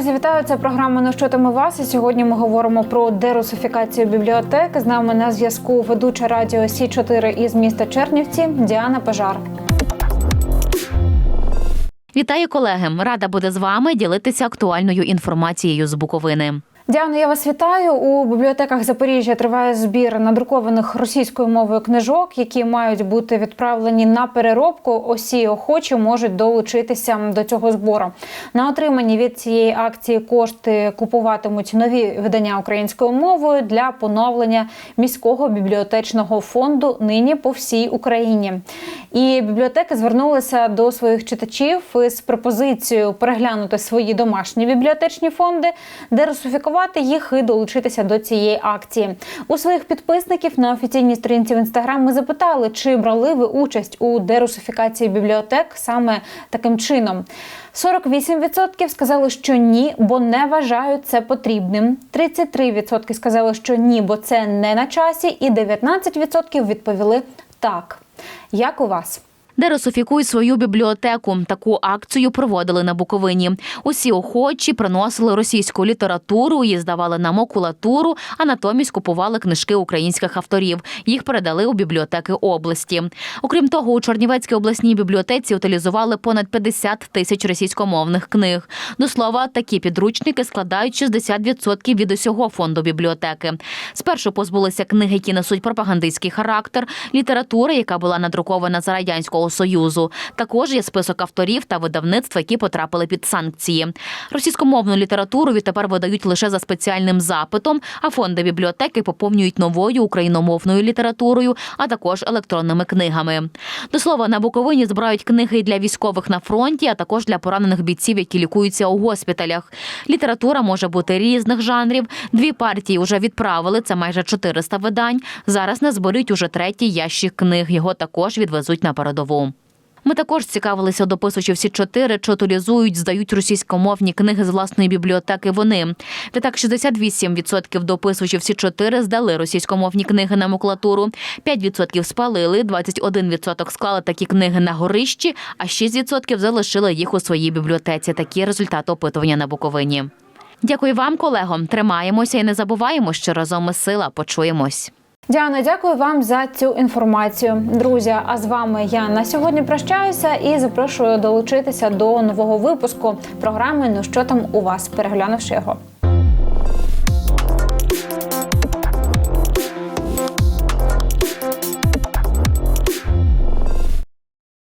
Друзі, вітаю! Це програма «Ну що там у вас? І сьогодні ми говоримо про дерусифікацію бібліотек. З нами на зв'язку ведуча радіо Сі 4 із міста Чернівці Діана Пожар. Вітаю колеги! Рада буде з вами ділитися актуальною інформацією з Буковини. Діано, я вас вітаю. У бібліотеках Запоріжжя триває збір надрукованих російською мовою книжок, які мають бути відправлені на переробку. Усі охочі можуть долучитися до цього збору. На отримані від цієї акції кошти купуватимуть нові видання українською мовою для поновлення міського бібліотечного фонду нині по всій Україні. І бібліотеки звернулися до своїх читачів з пропозицією переглянути свої домашні бібліотечні фонди, дерусифікувати їх і долучитися до цієї акції. У своїх підписників на офіційній сторінці в інстаграм ми запитали, чи брали ви участь у дерусифікації бібліотек саме таким чином. 48% сказали, що ні, бо не вважають це потрібним. 33% сказали, що ні, бо це не на часі, і 19% відповіли так. Як у вас? Дерусифікуй свою бібліотеку. Таку акцію проводили на Буковині. Усі охочі приносили російську літературу, її здавали на макулатуру, а натомість купували книжки українських авторів. Їх передали у бібліотеки області. Окрім того, у Чорнівецькій обласній бібліотеці утилізували понад 50 тисяч російськомовних книг. До слова, такі підручники складають 60% від усього фонду бібліотеки. Спершу позбулися книги, які несуть пропагандистський характер, літератури, яка була надрукована за радянського союзу. Також є список авторів та видавництв, які потрапили під санкції. Російськомовну літературу відтепер видають лише за спеціальним запитом, а фонди бібліотеки поповнюють новою україномовною літературою, а також електронними книгами. До слова, на Буковині збирають книги для військових на фронті, а також для поранених бійців, які лікуються у госпіталях. Література може бути різних жанрів. Дві партії вже відправили. Це майже 400 видань. Зараз назберуть уже третій ящик книг. Його також відвезуть на передову. Ми також цікавилися дописувачів всі чотири, чи утилізують, здають російськомовні книги з власної бібліотеки. Вони відтак 68% дописувачів всі чотири здали російськомовні книги на макулатуру, 5% спалили, 21% склали такі книги на горищі, а 6% залишили їх у своїй бібліотеці. Такі результати опитування на Буковині. Дякую вам, колего. Тримаємося і не забуваємо, що разом ми сила. Почуємось. Діана, дякую вам за цю інформацію. Друзі, а з вами я на сьогодні прощаюся і запрошую долучитися до нового випуску програми Ну що там у вас, переглянувши його.